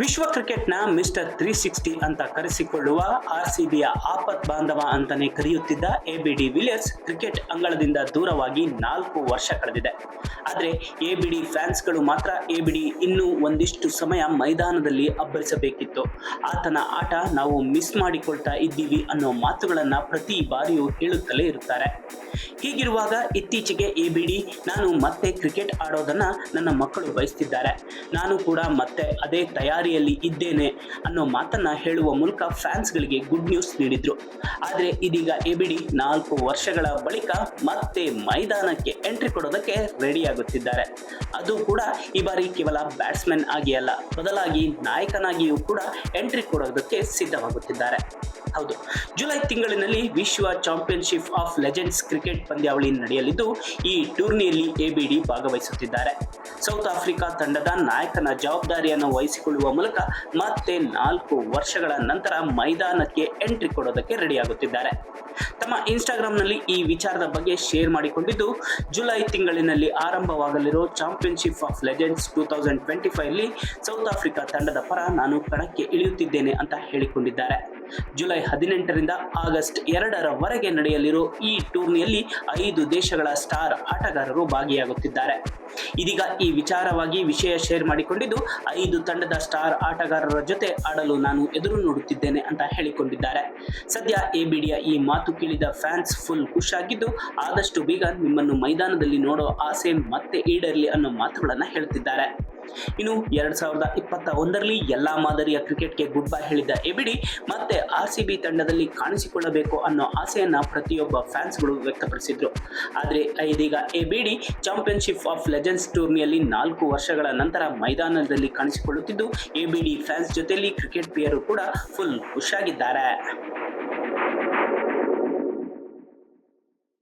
ವಿಶ್ವ ಕ್ರಿಕೆಟ್ನ mister three sixty ಅಂತ ಕರೆಸಿಕೊಳ್ಳುವ ಆರ್ ಸಿಬಿಯ ಆಪತ್ ಬಾಂಧವ ಅಂತಾನೆ ಕರೆಯುತ್ತಿದ್ದ A B de Villiers cricket ಅಂಗಳದಿಂದ ದೂರವಾಗಿ ನಾಲ್ಕು ವರ್ಷ ಕಳೆದಿದೆ. ಆದರೆ ಎ ಬಿ ಡಿ ಫ್ಯಾನ್ಸ್ಗಳು ಮಾತ್ರ ಎ ಬಿ ಡಿ ಇನ್ನೂ ಒಂದಿಷ್ಟು ಸಮಯ ಮೈದಾನದಲ್ಲಿ ಅಬ್ಬರಿಸಬೇಕಿತ್ತು. ಆತನ ಆಟ ನಾವು ಮಿಸ್ ಮಾಡಿಕೊಳ್ತಾ ಇದ್ದೀವಿ ಅನ್ನೋ ಮಾತುಗಳನ್ನು ಪ್ರತಿ ಬಾರಿಯೂ ಹೇಳುತ್ತಲೇ ಇರುತ್ತಾರೆ. ಹೀಗಿರುವಾಗ ಇತ್ತೀಚೆಗೆ ಎ ಬಿಡಿ ನಾನು ಮತ್ತೆ ಕ್ರಿಕೆಟ್ ಆಡೋದನ್ನ ನನ್ನ ಮಕ್ಕಳು ಬಯಸ್ತಿದ್ದಾರೆ. ನಾನು ಕೂಡ ಮತ್ತೆ ಅದೇ ತಯಾರಿಯಲ್ಲಿ ಇದ್ದೇನೆ ಅನ್ನೋ ಮಾತನ್ನ ಹೇಳುವ ಮೂಲಕ ಫ್ಯಾನ್ಸ್ಗಳಿಗೆ ಗುಡ್ ನ್ಯೂಸ್ ನೀಡಿದ್ರು. ಆದರೆ ಇದೀಗ ಎ ನಾಲ್ಕು ವರ್ಷಗಳ ಬಳಿಕ ಮತ್ತೆ ಮೈದಾನಕ್ಕೆ ಎಂಟ್ರಿ ಕೊಡೋದಕ್ಕೆ ರೆಡಿಯಾಗುತ್ತಿದ್ದಾರೆ ಅದು ಕೂಡ ಈ ಬಾರಿ ಕೇವಲ ಬ್ಯಾಟ್ಸ್ಮನ್ ಆಗಿ ಅಲ್ಲ ಬದಲಾಗಿ ನಾಯಕನಾಗಿಯೂ ಕೂಡ ಎಂಟ್ರಿ ಕೊಡೋದಕ್ಕೆ ಸಿದ್ಧವಾಗುತ್ತಿದ್ದಾರೆ. ಹೌದು. ಜುಲೈ ತಿಂಗಳಿನಲ್ಲಿ ವಿಶ್ವ ಚಾಂಪಿಯನ್ಶಿಪ್ ಆಫ್ ಲೆಜೆಂಡ್ಸ್ ಕ್ರಿಕೆಟ್ ಪಂದ್ಯಾವಳಿ ನಡೆಯಲಿದ್ದು, ಈ ಟೂರ್ನಿಯಲ್ಲಿ ಎಬಿಡಿ ಭಾಗವಹಿಸುತ್ತಿದ್ದಾರೆ. ಸೌತ್ ಆಫ್ರಿಕಾ ತಂಡದ ನಾಯಕನ ಜವಾಬ್ದಾರಿಯನ್ನು ವಹಿಸಿಕೊಳ್ಳುವ ಮೂಲಕ ಮತ್ತೆ ನಾಲ್ಕು ವರ್ಷಗಳ ನಂತರ ಮೈದಾನಕ್ಕೆ ಎಂಟ್ರಿ ಕೊಡೋದಕ್ಕೆ ರೆಡಿಯಾಗುತ್ತಿದ್ದಾರೆ. ತಮ್ಮ ಇನ್ಸ್ಟಾಗ್ರಾಂನಲ್ಲಿ ಈ ವಿಚಾರದ ಬಗ್ಗೆ ಶೇರ್ ಮಾಡಿಕೊಂಡಿದ್ದು, ಜುಲೈ ತಿಂಗಳಿನಲ್ಲಿ ಆರಂಭವಾಗಲಿರೋ championship of legends two thousand twenty South Africa ತಂಡದ ಪರ ನಾನು ಕಣಕ್ಕೆ ಇಳಿಯುತ್ತಿದ್ದೇನೆ ಅಂತ ಹೇಳಿಕೊಂಡಿದ್ದಾರೆ. ಜುಲೈ ಹದಿನೆಂಟರಿಂದ ಆಗಸ್ಟ್ ಎರಡರವರೆಗೆ ನಡೆಯಲಿರೋ ಈ ಟೂರ್ನಿಯಲ್ಲಿ ಐದು ದೇಶಗಳ ಸ್ಟಾರ್ ಆಟಗಾರರು ಭಾಗಿಯಾಗುತ್ತಿದ್ದಾರೆ. ಇದೀಗ ಈ ವಿಚಾರವಾಗಿ ವಿಷಯ ಶೇರ್ ಮಾಡಿಕೊಂಡಿದ್ದು, ಐದು ತಂಡದ ಸ್ಟಾರ್ ಆಟಗಾರರ ಜೊತೆ ಆಡಲು ನಾನು ಎದುರು ನೋಡುತ್ತಿದ್ದೇನೆ ಅಂತ ಹೇಳಿಕೊಂಡಿದ್ದಾರೆ. ಸದ್ಯ ಎಬಿಡಿಯ ಈ ಮಾತು ಕೇಳಿದ ಫ್ಯಾನ್ಸ್ ಫುಲ್ ಖುಷಿಯಾಗಿದ್ದು, ಆದಷ್ಟು ಬೇಗ ನಿಮ್ಮನ್ನು ಮೈದಾನದಲ್ಲಿ ನೋಡೋ ಆಸೆ ಮತ್ತೆ ಈಡೇರಲಿ ಅನ್ನೋ ಮಾತುಗಳನ್ನು ಹೇಳ್ತಿದ್ದಾರೆ. ಇನ್ನು ಎರಡ್ ಸಾವಿರದ ಇಪ್ಪತ್ತ ಒಂದರಲ್ಲಿ ಎಲ್ಲಾ ಮಾದರಿಯ ಕ್ರಿಕೆಟ್ಗೆ ಗುಡ್ ಬೈ ಹೇಳಿದ್ದ ಎಬಿಡಿ ಮತ್ತೆ ಆರ್ ಸಿ ಬಿ ತಂಡದಲ್ಲಿ ಕಾಣಿಸಿಕೊಳ್ಳಬೇಕು ಅನ್ನೋ ಆಸೆಯನ್ನ ಪ್ರತಿಯೊಬ್ಬ ಫ್ಯಾನ್ಸ್ಗಳು ವ್ಯಕ್ತಪಡಿಸಿದ್ರು. ಆದರೆ ಇದೀಗ ಎಬಿಡಿ ಚಾಂಪಿಯನ್ಶಿಪ್ ಆಫ್ ಲೆಜೆಂಡ್ಸ್ ಟೂರ್ನಿಯಲ್ಲಿ ನಾಲ್ಕು ವರ್ಷಗಳ ನಂತರ ಮೈದಾನದಲ್ಲಿ ಕಾಣಿಸಿಕೊಳ್ಳುತ್ತಿದ್ದು, ಎಬಿಡಿ ಫ್ಯಾನ್ಸ್ ಜೊತೆಯಲ್ಲಿ ಕ್ರಿಕೆಟ್ ಪ್ರಿಯರು ಕೂಡ ಫುಲ್ ಖುಷಿಯಾಗಿದ್ದಾರೆ.